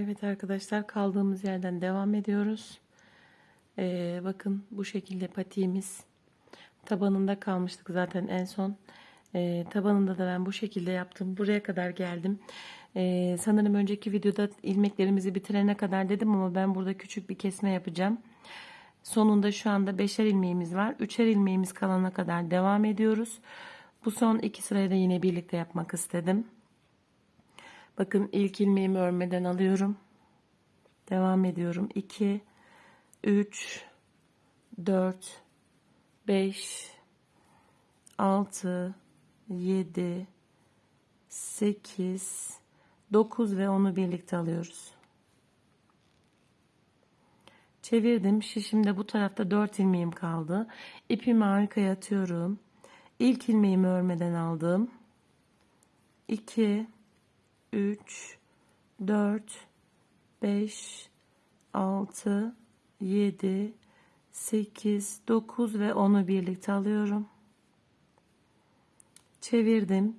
Evet arkadaşlar kaldığımız yerden devam ediyoruz. Ee, bakın bu şekilde patiğimiz tabanında kalmıştık zaten en son. Ee, tabanında da ben bu şekilde yaptım. Buraya kadar geldim. Ee, sanırım önceki videoda ilmeklerimizi bitirene kadar dedim ama ben burada küçük bir kesme yapacağım. Sonunda şu anda beşer ilmeğimiz var. Üçer ilmeğimiz kalana kadar devam ediyoruz. Bu son iki sırayı da yine birlikte yapmak istedim. Bakın ilk ilmeğimi örmeden alıyorum. Devam ediyorum. 2 3 4 5 6 7 8 9 ve 10'u birlikte alıyoruz. Çevirdim. Şişimde bu tarafta 4 ilmeğim kaldı. İpimi arkaya atıyorum. İlk ilmeğimi örmeden aldım. 2 3 4 5 6 7 8 9 ve 10'u birlikte alıyorum. Çevirdim.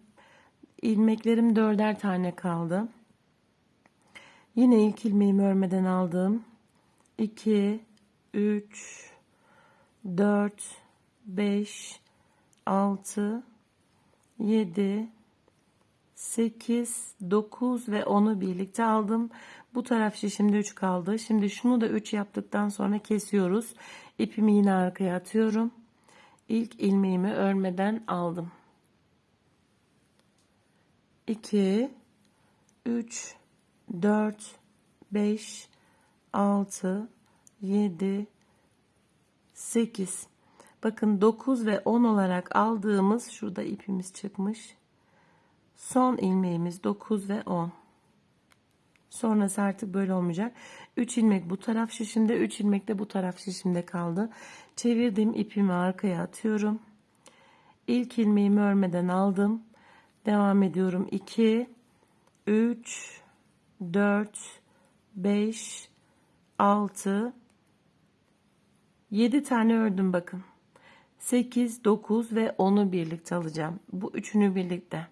İlmeklerim dörder tane kaldı. Yine ilk ilmeğimi örmeden aldım. 2 3 4 5 6 7 8 9 ve 10'u birlikte aldım. Bu taraf şişimde 3 kaldı. Şimdi şunu da 3 yaptıktan sonra kesiyoruz. İpimi yine arkaya atıyorum. İlk ilmeğimi örmeden aldım. 2 3 4 5 6 7 8 Bakın 9 ve 10 olarak aldığımız şurada ipimiz çıkmış. Son ilmeğimiz 9 ve 10. Sonrası artık böyle olmayacak. 3 ilmek bu taraf şişimde, 3 ilmek de bu taraf şişimde kaldı. Çevirdim ipimi arkaya atıyorum. İlk ilmeğimi örmeden aldım. Devam ediyorum. 2 3 4 5 6 7 tane ördüm bakın. 8 9 ve 10'u birlikte alacağım. Bu üçünü birlikte.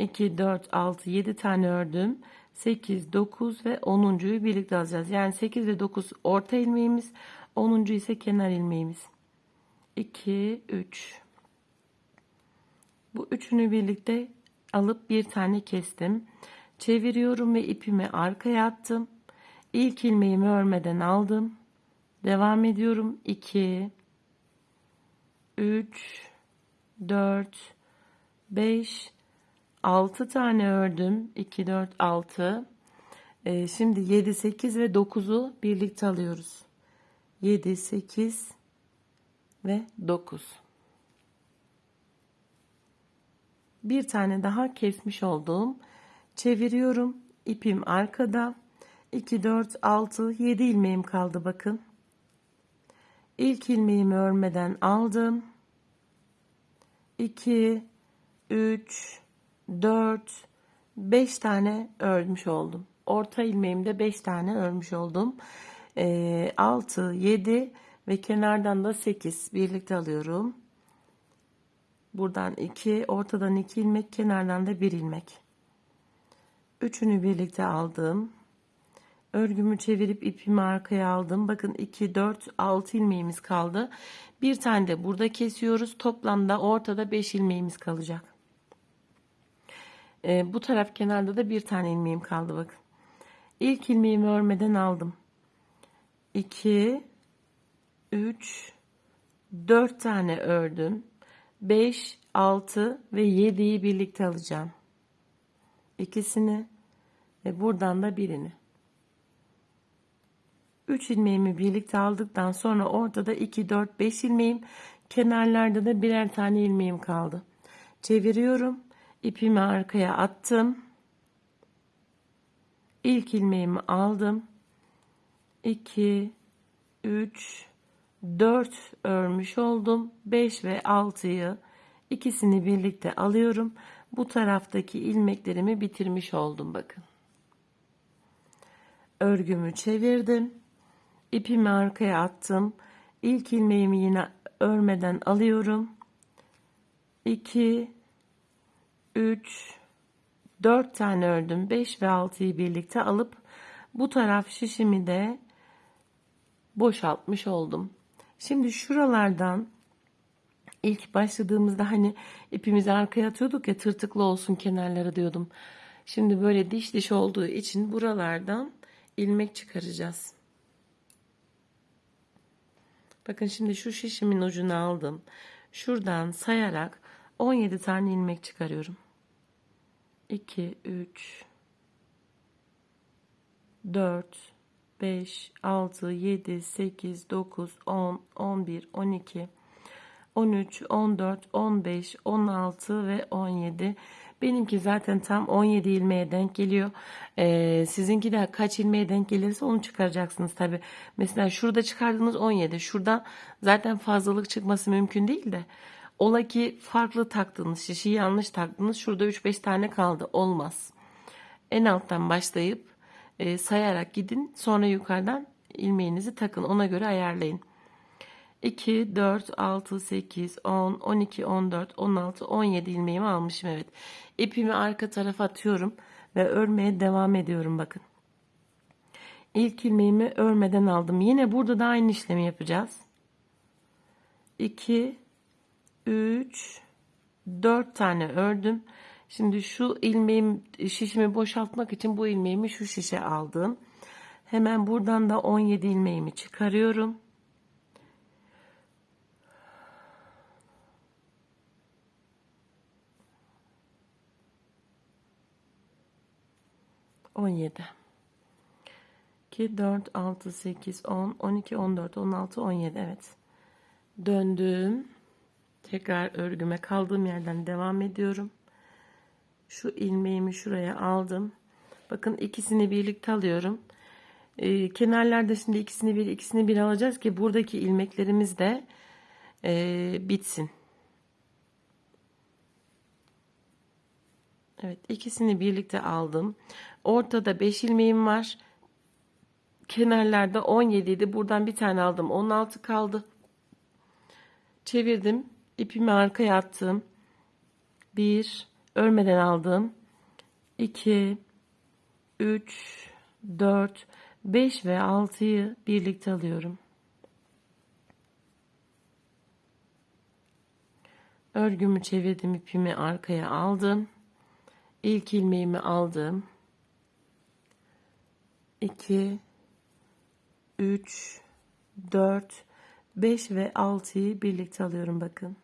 2 4 6 7 tane ördüm. 8 9 ve 10.'yu birlikte alacağız. Yani 8 ve 9 orta ilmeğimiz, 10. ise kenar ilmeğimiz. 2 3 Bu üçünü birlikte alıp bir tane kestim. Çeviriyorum ve ipimi arkaya attım. İlk ilmeğimi örmeden aldım. Devam ediyorum. 2 3 4 5 6 tane ördüm. 2 4 6. Ee, şimdi 7 8 ve 9'u birlikte alıyoruz. 7 8 ve 9. Bir tane daha kesmiş olduğum çeviriyorum. İpim arkada. 2 4 6 7 ilmeğim kaldı bakın. İlk ilmeğimi örmeden aldım. 2 3 4 5 tane örmüş oldum. Orta ilmeğimde 5 tane örmüş oldum. E, 6 7 ve kenardan da 8 birlikte alıyorum. Buradan 2, ortadan 2 ilmek, kenardan da 1 ilmek. Üçünü birlikte aldım. Örgümü çevirip ipimi arkaya aldım. Bakın 2, 4, 6 ilmeğimiz kaldı. Bir tane de burada kesiyoruz. Toplamda ortada 5 ilmeğimiz kalacak. Ee, bu taraf kenarda da bir tane ilmeğim kaldı bakın. İlk ilmeğimi örmeden aldım. 2, 3, 4 tane ördüm. 5, 6 ve 7'yi birlikte alacağım. İkisini ve buradan da birini. 3 ilmeğimi birlikte aldıktan sonra ortada 2, 4, 5 ilmeğim, kenarlarda da birer tane ilmeğim kaldı. Çeviriyorum. İpimi arkaya attım. İlk ilmeğimi aldım. 2, 3, 4 örmüş oldum. 5 ve 6'yı ikisini birlikte alıyorum. Bu taraftaki ilmeklerimi bitirmiş oldum bakın. Örgümü çevirdim. İpimi arkaya attım. İlk ilmeğimi yine örmeden alıyorum. 2 3 4 tane ördüm. 5 ve 6'yı birlikte alıp Bu taraf şişimi de boşaltmış oldum. Şimdi şuralardan ilk başladığımızda hani ipimizi arkaya atıyorduk ya tırtıklı olsun kenarları diyordum. Şimdi böyle diş diş olduğu için buralardan ilmek çıkaracağız. Bakın şimdi şu şişimin ucunu aldım. Şuradan sayarak 17 tane ilmek çıkarıyorum. 2, 3, 4, 5, 6, 7, 8, 9, 10, 11, 12, 13, 14, 15, 16 ve 17. Benimki zaten tam 17 ilmeğe denk geliyor. Ee, sizinki de kaç ilmeğe denk gelirse onu çıkaracaksınız tabi. Mesela şurada çıkardığınız 17. Şurada zaten fazlalık çıkması mümkün değil de. Ola ki farklı taktığınız şişi yanlış taktınız. Şurada 3-5 tane kaldı. Olmaz. En alttan başlayıp e, sayarak gidin. Sonra yukarıdan ilmeğinizi takın. Ona göre ayarlayın. 2, 4, 6, 8, 10, 12, 14, 16, 17 ilmeğimi almışım. Evet. İpimi arka tarafa atıyorum ve örmeye devam ediyorum bakın. İlk ilmeğimi örmeden aldım. Yine burada da aynı işlemi yapacağız. 2, 3, 4 tane ördüm. Şimdi şu ilmeğim şişimi boşaltmak için bu ilmeğimi şu şişe aldım. Hemen buradan da 17 ilmeğimi çıkarıyorum. On yedi. 2, 4, 6, 8, 10, 12, 14, 16, 17. Evet. Döndüm. Tekrar örgüme kaldığım yerden devam ediyorum. Şu ilmeğimi şuraya aldım. Bakın ikisini birlikte alıyorum. Ee, kenarlarda şimdi ikisini bir ikisini bir alacağız ki buradaki ilmeklerimiz de e, bitsin. Evet ikisini birlikte aldım. Ortada 5 ilmeğim var. Kenarlarda 17 idi. Buradan bir tane aldım. 16 kaldı. Çevirdim. İpimi arkaya attım. 1 örmeden aldım. 2 3 4 5 ve 6'yı birlikte alıyorum. Örgümü çevirdim, ipimi arkaya aldım. İlk ilmeğimi aldım. 2 3 4 5 ve 6'yı birlikte alıyorum bakın.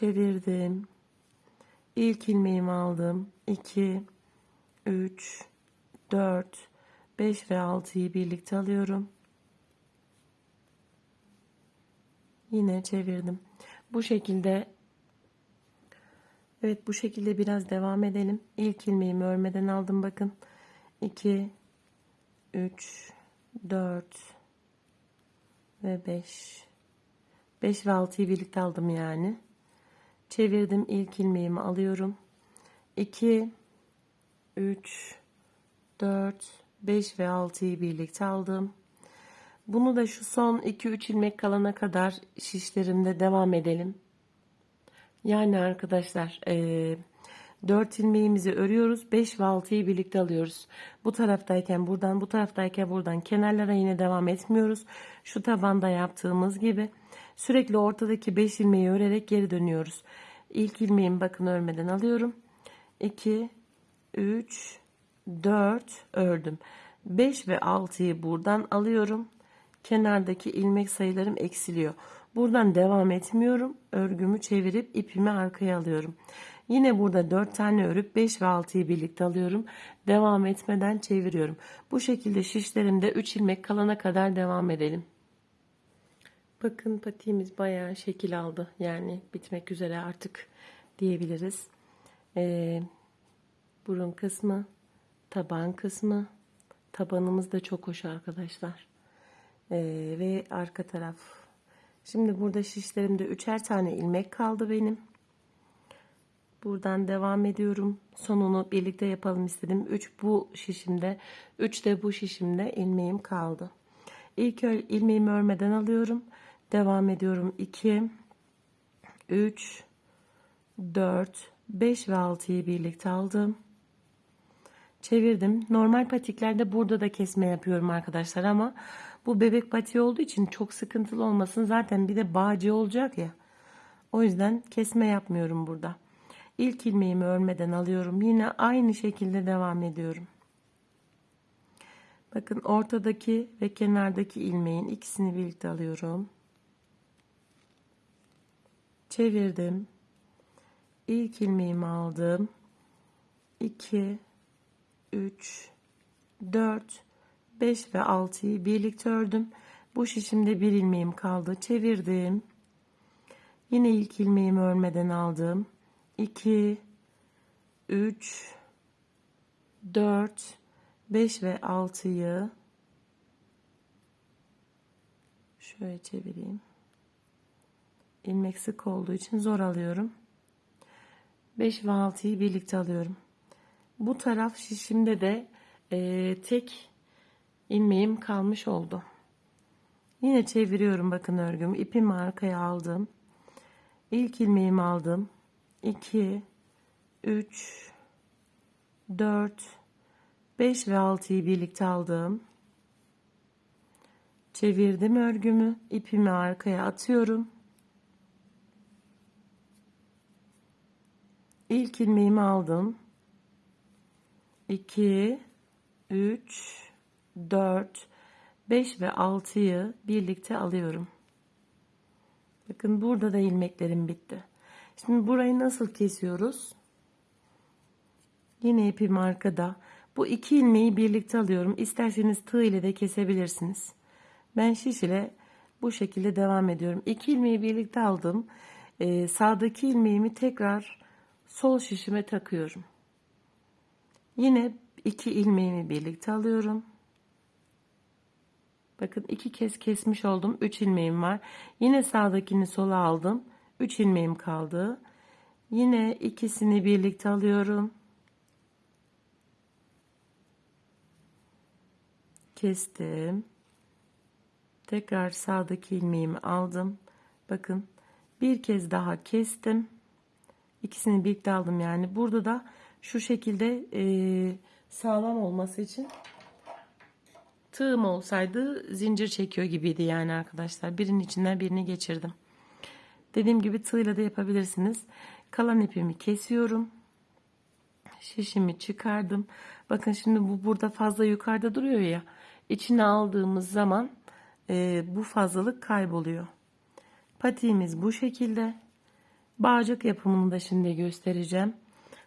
Çevirdim. İlk ilmeğimi aldım. 2 3 4 5 ve 6'yı birlikte alıyorum. Yine çevirdim. Bu şekilde Evet bu şekilde biraz devam edelim. İlk ilmeğimi örmeden aldım bakın. 2 3 4 ve 5 5 ve 6'yı birlikte aldım yani. Çevirdim ilk ilmeğimi alıyorum. 2 3 4 5 ve 6'yı birlikte aldım. Bunu da şu son 2-3 ilmek kalana kadar şişlerimde devam edelim. Yani arkadaşlar e, 4 ilmeğimizi örüyoruz. 5 ve 6'yı birlikte alıyoruz. Bu taraftayken buradan, bu taraftayken buradan kenarlara yine devam etmiyoruz. Şu tabanda yaptığımız gibi sürekli ortadaki 5 ilmeği örerek geri dönüyoruz. İlk ilmeğimi bakın örmeden alıyorum. 2 3 4 ördüm. 5 ve 6'yı buradan alıyorum. Kenardaki ilmek sayılarım eksiliyor. Buradan devam etmiyorum. Örgümü çevirip ipimi arkaya alıyorum. Yine burada 4 tane örüp 5 ve 6'yı birlikte alıyorum. Devam etmeden çeviriyorum. Bu şekilde şişlerimde 3 ilmek kalana kadar devam edelim. Bakın patiğimiz bayağı şekil aldı. Yani bitmek üzere artık diyebiliriz. Ee, burun kısmı, taban kısmı. Tabanımız da çok hoş arkadaşlar. Ee, ve arka taraf. Şimdi burada şişlerimde üçer tane ilmek kaldı benim. Buradan devam ediyorum. Sonunu birlikte yapalım istedim. 3 bu şişimde, 3 de bu şişimde ilmeğim kaldı. İlk ilmeğimi örmeden alıyorum. Devam ediyorum. 2 3 4 5 ve 6'yı birlikte aldım. Çevirdim. Normal patiklerde burada da kesme yapıyorum arkadaşlar ama bu bebek patiği olduğu için çok sıkıntılı olmasın. Zaten bir de bağcı olacak ya. O yüzden kesme yapmıyorum burada. İlk ilmeğimi örmeden alıyorum. Yine aynı şekilde devam ediyorum. Bakın ortadaki ve kenardaki ilmeğin ikisini birlikte alıyorum. Çevirdim. İlk ilmeğimi aldım. 2 3 4 5 ve 6'yı birlikte ördüm. Bu şişimde bir ilmeğim kaldı. Çevirdim. Yine ilk ilmeğimi örmeden aldım. 2 3 4 5 ve 6'yı şöyle çevireyim. İlmek sık olduğu için zor alıyorum. 5 ve 6'yı birlikte alıyorum. Bu taraf şişimde de e, tek ilmeğim kalmış oldu. Yine çeviriyorum bakın örgümü. İpimi arkaya aldım. İlk ilmeğimi aldım. 2 3 4 5 ve 6'yı birlikte aldım. Çevirdim örgümü. ipimi arkaya atıyorum. İlk ilmeğimi aldım. 2 3 4 5 ve 6'yı birlikte alıyorum. Bakın burada da ilmeklerim bitti. Şimdi burayı nasıl kesiyoruz? Yine ipim arkada. Bu iki ilmeği birlikte alıyorum. İsterseniz tığ ile de kesebilirsiniz. Ben şiş ile bu şekilde devam ediyorum. İki ilmeği birlikte aldım. Ee, sağdaki ilmeğimi tekrar sol şişime takıyorum. Yine iki ilmeğimi birlikte alıyorum. Bakın iki kez kesmiş oldum. Üç ilmeğim var. Yine sağdakini sola aldım. Üç ilmeğim kaldı. Yine ikisini birlikte alıyorum. Kestim. Tekrar sağdaki ilmeğimi aldım. Bakın bir kez daha kestim. İkisini birlikte aldım yani. Burada da şu şekilde e, sağlam olması için tığım olsaydı zincir çekiyor gibiydi yani arkadaşlar. Birinin içinden birini geçirdim. Dediğim gibi tığla da yapabilirsiniz. Kalan ipimi kesiyorum. Şişimi çıkardım. Bakın şimdi bu burada fazla yukarıda duruyor ya. İçine aldığımız zaman e, bu fazlalık kayboluyor. Patiğimiz bu şekilde. Bağcık yapımını da şimdi göstereceğim.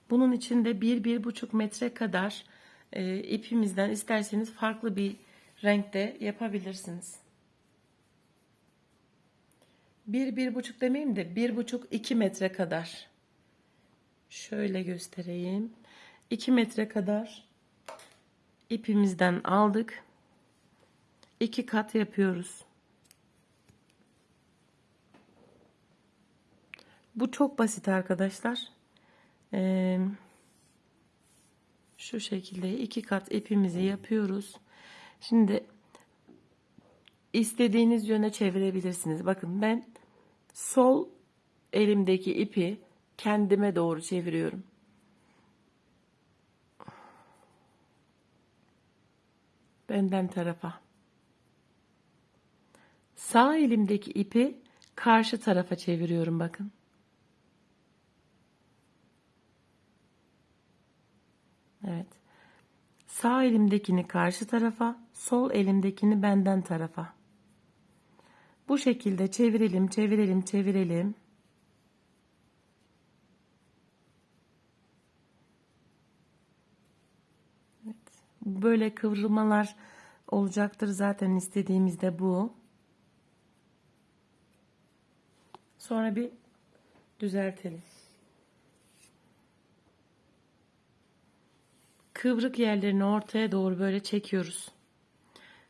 Bunun için de 1-1,5 metre kadar e, ipimizden isterseniz farklı bir renkte yapabilirsiniz. 1-1,5 demeyeyim de 1,5-2 metre kadar. Şöyle göstereyim. 2 metre kadar ipimizden aldık. 2 kat yapıyoruz. Bu çok basit arkadaşlar. Ee, şu şekilde iki kat ipimizi yapıyoruz. Şimdi istediğiniz yöne çevirebilirsiniz. Bakın ben sol elimdeki ipi kendime doğru çeviriyorum. Benden tarafa. Sağ elimdeki ipi karşı tarafa çeviriyorum bakın. Evet. Sağ elimdekini karşı tarafa, sol elimdekini benden tarafa. Bu şekilde çevirelim, çevirelim, çevirelim. Evet. Böyle kıvrılmalar olacaktır zaten istediğimizde bu. Sonra bir düzeltelim. Kıvrık yerlerini ortaya doğru böyle çekiyoruz.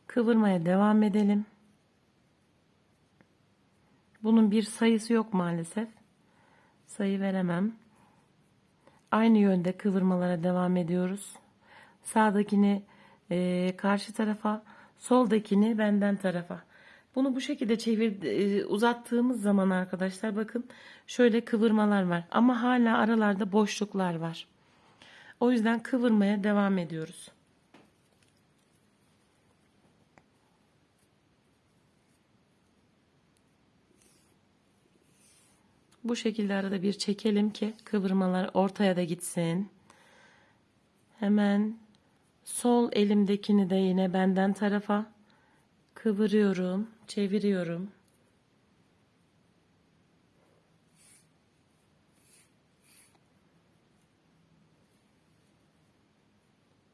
Kıvırmaya devam edelim. Bunun bir sayısı yok maalesef. Sayı veremem. Aynı yönde kıvırmalara devam ediyoruz. Sağdakini e, karşı tarafa, soldakini benden tarafa. Bunu bu şekilde çevir e, uzattığımız zaman arkadaşlar bakın şöyle kıvırmalar var ama hala aralarda boşluklar var. O yüzden kıvırmaya devam ediyoruz. Bu şekilde arada bir çekelim ki kıvırmalar ortaya da gitsin. Hemen sol elimdekini de yine benden tarafa kıvırıyorum, çeviriyorum.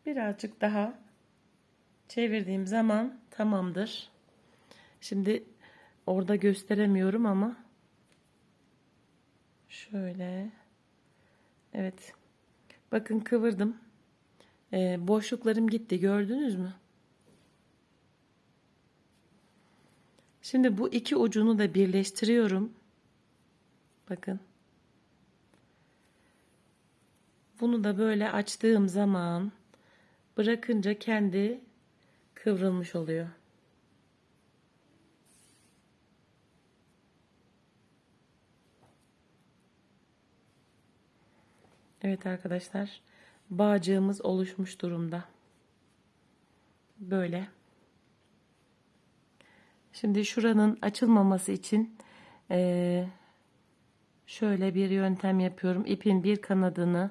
Birazcık daha çevirdiğim zaman tamamdır. Şimdi orada gösteremiyorum ama şöyle evet bakın kıvırdım. Ee, boşluklarım gitti gördünüz mü? Şimdi bu iki ucunu da birleştiriyorum. Bakın. Bunu da böyle açtığım zaman bırakınca kendi kıvrılmış oluyor. Evet arkadaşlar bağcığımız oluşmuş durumda. Böyle. Şimdi şuranın açılmaması için e, şöyle bir yöntem yapıyorum. İpin bir kanadını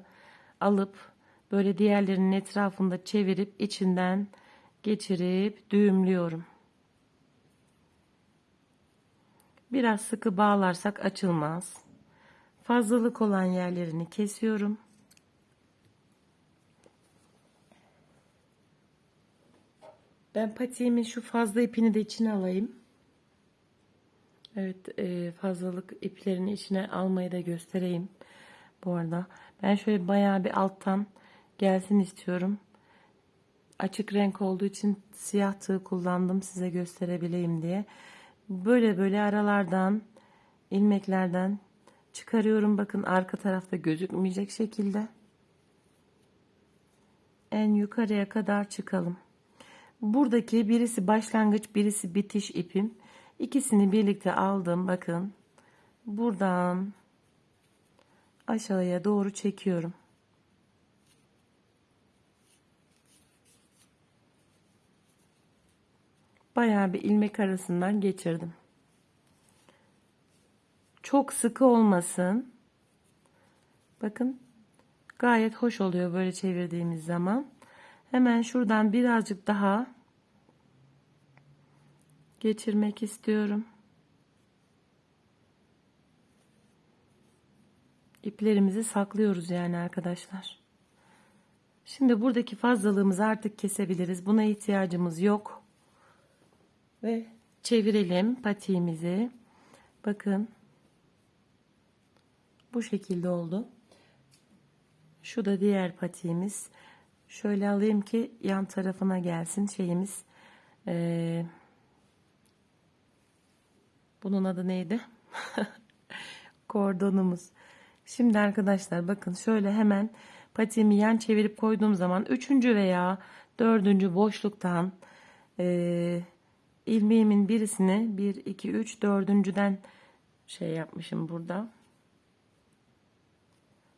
alıp böyle diğerlerinin etrafında çevirip içinden geçirip düğümlüyorum. Biraz sıkı bağlarsak açılmaz. Fazlalık olan yerlerini kesiyorum. Ben patiğimin şu fazla ipini de içine alayım. Evet e, fazlalık iplerini içine almayı da göstereyim. Bu arada ben şöyle bayağı bir alttan gelsin istiyorum. Açık renk olduğu için siyah tığ kullandım size gösterebileyim diye. Böyle böyle aralardan ilmeklerden çıkarıyorum. Bakın arka tarafta gözükmeyecek şekilde. En yukarıya kadar çıkalım. Buradaki birisi başlangıç, birisi bitiş ipim. İkisini birlikte aldım. Bakın. Buradan aşağıya doğru çekiyorum. Bayağı bir ilmek arasından geçirdim. Çok sıkı olmasın. Bakın gayet hoş oluyor böyle çevirdiğimiz zaman. Hemen şuradan birazcık daha geçirmek istiyorum. İplerimizi saklıyoruz yani arkadaşlar. Şimdi buradaki fazlalığımızı artık kesebiliriz. Buna ihtiyacımız yok. Ve çevirelim patiğimizi. Bakın. Bu şekilde oldu. Şu da diğer patiğimiz. Şöyle alayım ki yan tarafına gelsin şeyimiz. Ee, bunun adı neydi? Kordonumuz. Şimdi arkadaşlar bakın şöyle hemen patiğimi yan çevirip koyduğum zaman üçüncü veya dördüncü boşluktan e, ilmeğimin birisini 1 2 3 dördüncüden şey yapmışım burada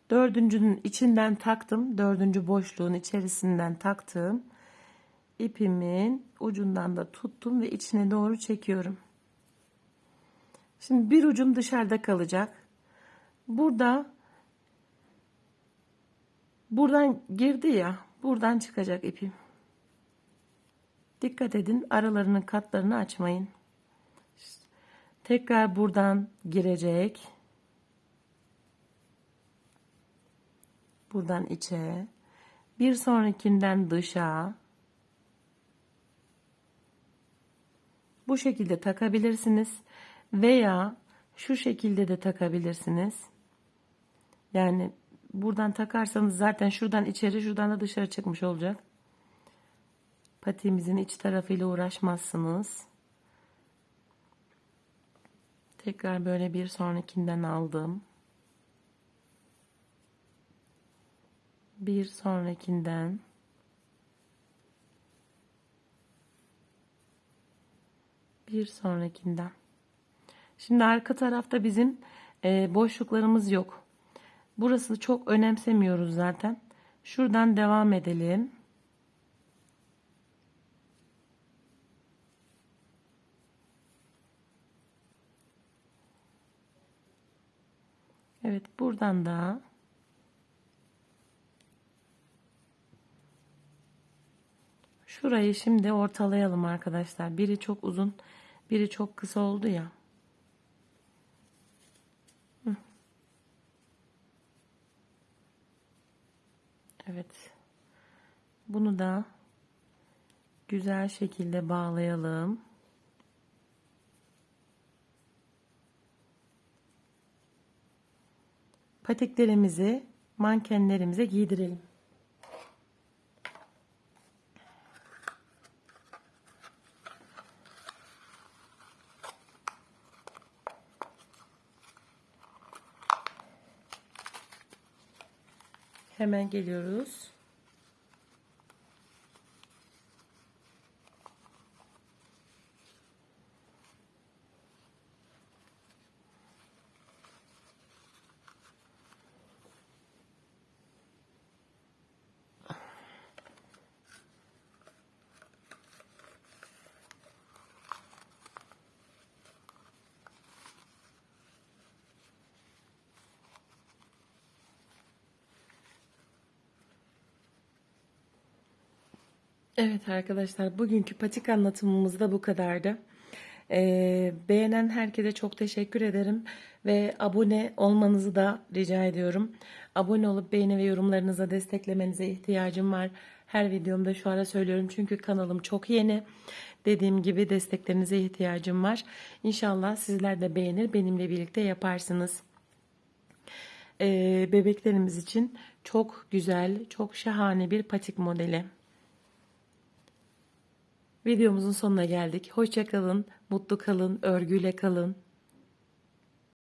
Dördüncünün içinden taktım. Dördüncü boşluğun içerisinden taktığım ipimin ucundan da tuttum ve içine doğru çekiyorum. Şimdi bir ucum dışarıda kalacak. Burada buradan girdi ya buradan çıkacak ipim. Dikkat edin aralarının katlarını açmayın. Tekrar buradan girecek. buradan içe, bir sonrakinden dışa. Bu şekilde takabilirsiniz veya şu şekilde de takabilirsiniz. Yani buradan takarsanız zaten şuradan içeri şuradan da dışarı çıkmış olacak. Patiğimizin iç tarafıyla uğraşmazsınız. Tekrar böyle bir sonrakinden aldım. bir sonrakinden bir sonrakinden. Şimdi arka tarafta bizim e, boşluklarımız yok. Burası çok önemsemiyoruz zaten. Şuradan devam edelim. Evet buradan da şurayı şimdi ortalayalım arkadaşlar. Biri çok uzun, biri çok kısa oldu ya. Evet. Bunu da güzel şekilde bağlayalım. Patiklerimizi mankenlerimize giydirelim. Hemen geliyoruz. Evet arkadaşlar bugünkü patik anlatımımız da bu kadardı. Ee, beğenen herkese çok teşekkür ederim ve abone olmanızı da rica ediyorum. Abone olup beğeni ve yorumlarınıza desteklemenize ihtiyacım var. Her videomda şu ara söylüyorum çünkü kanalım çok yeni. Dediğim gibi desteklerinize ihtiyacım var. İnşallah sizler de beğenir benimle birlikte yaparsınız. Ee, bebeklerimiz için çok güzel, çok şahane bir patik modeli. Videomuzun sonuna geldik. Hoşça kalın, mutlu kalın, örgüyle kalın.